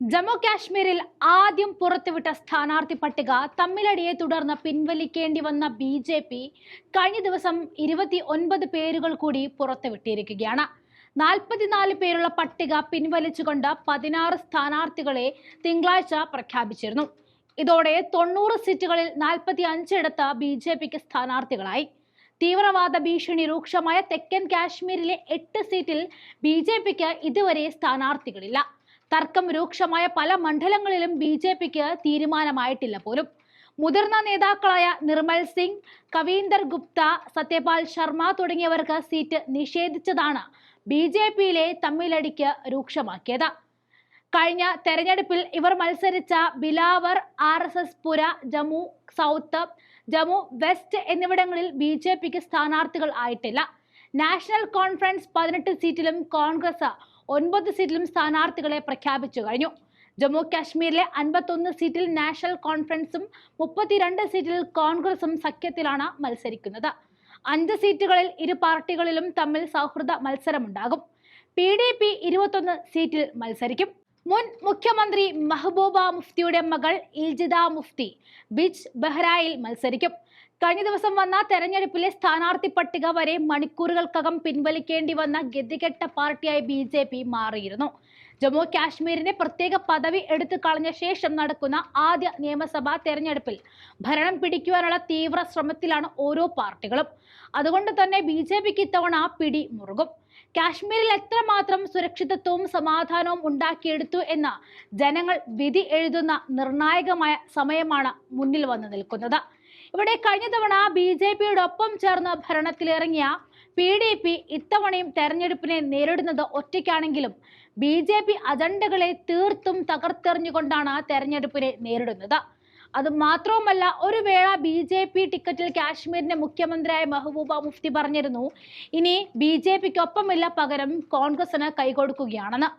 ജമ്മു കാശ്മീരിൽ ആദ്യം പുറത്തുവിട്ട സ്ഥാനാർത്ഥി പട്ടിക തമ്മിലടിയെ തുടർന്ന് പിൻവലിക്കേണ്ടി വന്ന ബി ജെ പി കഴിഞ്ഞ ദിവസം ഇരുപത്തി ഒൻപത് പേരുകൾ കൂടി പുറത്തുവിട്ടിരിക്കുകയാണ്. നാൽപ്പത്തിനാല് പേരുള്ള പട്ടിക പിൻവലിച്ചുകൊണ്ട് പതിനാറ് സ്ഥാനാർത്ഥികളെ തിങ്കളാഴ്ച പ്രഖ്യാപിച്ചിരുന്നു. ഇതോടെ തൊണ്ണൂറ് സീറ്റുകളിൽ നാൽപ്പത്തി അഞ്ചിടത്ത് ബി ജെ പിക്ക് സ്ഥാനാർത്ഥികളായി. തീവ്രവാദ ഭീഷണി രൂക്ഷമായ തെക്കൻ കാശ്മീരിലെ എട്ട് സീറ്റിൽ ബി ജെ പിക്ക് ഇതുവരെ സ്ഥാനാർത്ഥികളില്ല. തർക്കം രൂക്ഷമായ പല മണ്ഡലങ്ങളിലും ബി ജെ പിക്ക് തീരുമാനമായിട്ടില്ല പോലും. മുതിർന്ന നേതാക്കളായ നിർമ്മൽ സിംഗ് കവീന്ദർ ഗുപ്ത സത്യപാൽ ശർമ്മ തുടങ്ങിയവർക്ക് സീറ്റ് നിഷേധിച്ചതാണ് ബി ജെ പിയിലെ തമ്മിലടിക്ക് രൂക്ഷമാക്കിയത്. കഴിഞ്ഞ തെരഞ്ഞെടുപ്പിൽ ഇവർ മത്സരിച്ച ബിലാവർ R S S Pura Jammu south Jammu west എന്നിവിടങ്ങളിൽ ബി ജെ പിക്ക് സ്ഥാനാർത്ഥികൾ ആയിട്ടില്ല. നാഷണൽ കോൺഫറൻസ് പതിനെട്ട് സീറ്റിലും കോൺഗ്രസ് ഒൻപത് സീറ്റിലും സ്ഥാനാർത്ഥികളെ പ്രഖ്യാപിച്ചു കഴിഞ്ഞു. ജമ്മു കാശ്മീരിലെ അൻപത്തൊന്ന് സീറ്റിൽ നാഷണൽ കോൺഫറൻസും മുപ്പത്തിരണ്ട് സീറ്റിൽ കോൺഗ്രസും സഖ്യത്തിലാണ് മത്സരിക്കുന്നത്. അഞ്ച് സീറ്റുകളിൽ ഇരു പാർട്ടികളിലും തമ്മിൽ സൗഹൃദ മത്സരമുണ്ടാകും. പി ഡി പി ഇരുപത്തൊന്ന് സീറ്റിൽ മത്സരിക്കും. മുൻ മുഖ്യമന്ത്രി മെഹബൂബ മുഫ്തിയുടെ മകൾ ഇൽജിദ മുഫ്തി ബിജ് ബെഹ്റായിൽ മത്സരിക്കും. കഴിഞ്ഞ ദിവസം വന്ന തെരഞ്ഞെടുപ്പിലെ സ്ഥാനാർത്ഥി പട്ടിക വരെ മണിക്കൂറുകൾക്കകം പിൻവലിക്കേണ്ടി വന്ന ഗതികെട്ട പാർട്ടിയായി ബി ജെ പി മാറിയിരുന്നു. ജമ്മു കാശ്മീരിന്റെ പ്രത്യേക പദവി എടുത്തു കളഞ്ഞ ശേഷം നടക്കുന്ന ആദ്യ നിയമസഭാ തെരഞ്ഞെടുപ്പിൽ ഭരണം പിടിക്കുവാനുള്ള തീവ്ര ശ്രമത്തിലാണ് ഓരോ പാർട്ടികളും. അതുകൊണ്ട് തന്നെ ബി ജെ പിക്ക് ഇത്തവണ പിടി മുറുകും. കാശ്മീരിൽ എത്രമാത്രം സുരക്ഷിതത്വവും സമാധാനവും ഉണ്ടാക്കിയെടുത്തു എന്ന ജനങ്ങൾ വിധി എഴുതുന്ന നിർണായകമായ സമയമാണ് മുന്നിൽ വന്നു നിൽക്കുന്നത്. ഇവിടെ കഴിഞ്ഞ തവണ ബി ജെ പിയുടെ ഒപ്പം ചേർന്ന് ഭരണത്തിലിറങ്ങിയ പി ഡി പി ഇത്തവണയും തെരഞ്ഞെടുപ്പിനെ നേരിടുന്നത് ഒറ്റയ്ക്കാണെങ്കിലും ബി ജെ പി അജണ്ടകളെ തീർത്തും തകർത്തെറിഞ്ഞുകൊണ്ടാണ് തെരഞ്ഞെടുപ്പിനെ നേരിടുന്നത്. അത് മാത്രവുമല്ല ഒരു വേള ബി ജെ പി ടിക്കറ്റിൽ കാശ്മീരിന്റെ മുഖ്യമന്ത്രിയായ മെഹബൂബ മുഫ്തി പറഞ്ഞിരുന്നു ഇനി ബി ജെ പിക്കൊപ്പമില്ല പകരം കോൺഗ്രസിന് കൈകൊടുക്കുകയാണെന്ന്.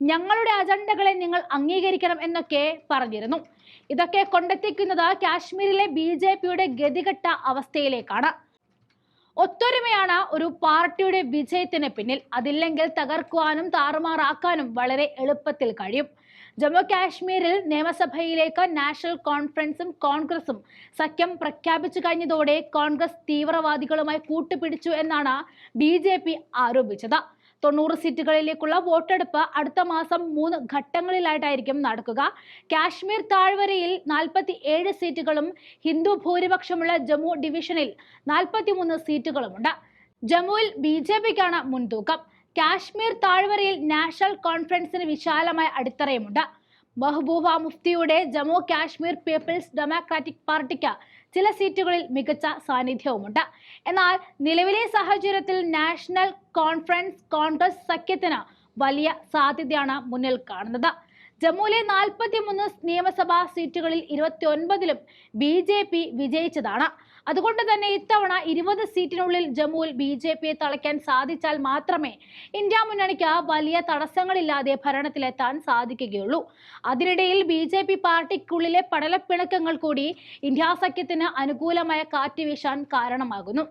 ഞങ്ങളുടെ അജണ്ടകളെ നിങ്ങൾ അംഗീകരിക്കണം എന്നൊക്കെ പറഞ്ഞിരുന്നു. ഇതൊക്കെ കൊണ്ടെത്തിക്കുന്നത് കാശ്മീരിലെ ബി ജെ പിയുടെ ഗതികെട്ട അവസ്ഥയിലേക്കാണ്. ഒത്തൊരുമയാണ് ഒരു പാർട്ടിയുടെ വിജയത്തിന് പിന്നിൽ. അതില്ലെങ്കിൽ തകർക്കുവാനും താറുമാറാക്കാനും വളരെ എളുപ്പത്തിൽ കഴിയും. ജമ്മു കാശ്മീരിൽ നിയമസഭയിലേക്ക് നാഷണൽ കോൺഫറൻസും കോൺഗ്രസും സഖ്യം പ്രഖ്യാപിച്ചു കഴിഞ്ഞതോടെ കോൺഗ്രസ് തീവ്രവാദികളുമായി കൂട്ടുപിടിച്ചു എന്നാണ് ബി ആരോപിച്ചത്. തൊണ്ണൂറ് സീറ്റുകളിലേക്കുള്ള വോട്ടെടുപ്പ് അടുത്ത മാസം മൂന്ന് ഘട്ടങ്ങളിലായിട്ടായിരിക്കും നടക്കുക. കാശ്മീർ താഴ്വരയിൽ നാൽപ്പത്തി ഏഴ് സീറ്റുകളും ഹിന്ദു ഭൂരിപക്ഷമുള്ള ജമ്മു ഡിവിഷനിൽ നാൽപ്പത്തിമൂന്ന് സീറ്റുകളുമുണ്ട്. ജമ്മുവിൽ ബി ജെ പിക്കാണ് മുൻതൂക്കം. കാശ്മീർ താഴ്വരയിൽ നാഷണൽ കോൺഫറൻസിന് വിശാലമായ അടിത്തറയുമുണ്ട്. മെഹബൂബ മുഫ്തിയുടെ ജമ്മു കാശ്മീർ പീപ്പിൾസ് ഡെമോക്രാറ്റിക് പാർട്ടിക്ക് ചില സീറ്റുകളിൽ മികച്ച സാന്നിധ്യവുമുണ്ട്. എന്നാൽ നിലവിലെ സാഹചര്യത്തിൽ നാഷണൽ കോൺഫറൻസ് കോൺഗ്രസ് സഖ്യത്തിന് വലിയ സാധ്യതയാണ് മുന്നിൽ കാണുന്നത്. ജമ്മുവിലെ നാൽപ്പത്തിമൂന്ന് നിയമസഭാ സീറ്റുകളിൽ ഇരുപത്തി ഒൻപതിലും ബി ജെ പി വിജയിച്ചതാണ്. അതുകൊണ്ട് തന്നെ ഇത്തവണ ഇരുപത് സീറ്റിനുള്ളിൽ ജമ്മുവിൽ ബി ജെ പിയെ തളയ്ക്കാൻ സാധിച്ചാൽ മാത്രമേ ഇന്ത്യ മുന്നണിക്ക് വലിയ തടസ്സങ്ങളില്ലാതെ ഭരണത്തിലെത്താൻ സാധിക്കുകയുള്ളൂ. അതിനിടയിൽ ബി ജെ പി പാർട്ടിക്കുള്ളിലെ പടലപ്പിണക്കങ്ങൾ കൂടി ഇന്ത്യ സഖ്യത്തിന് അനുകൂലമായ കാറ്റ് വീശാൻ കാരണമാകുന്നു.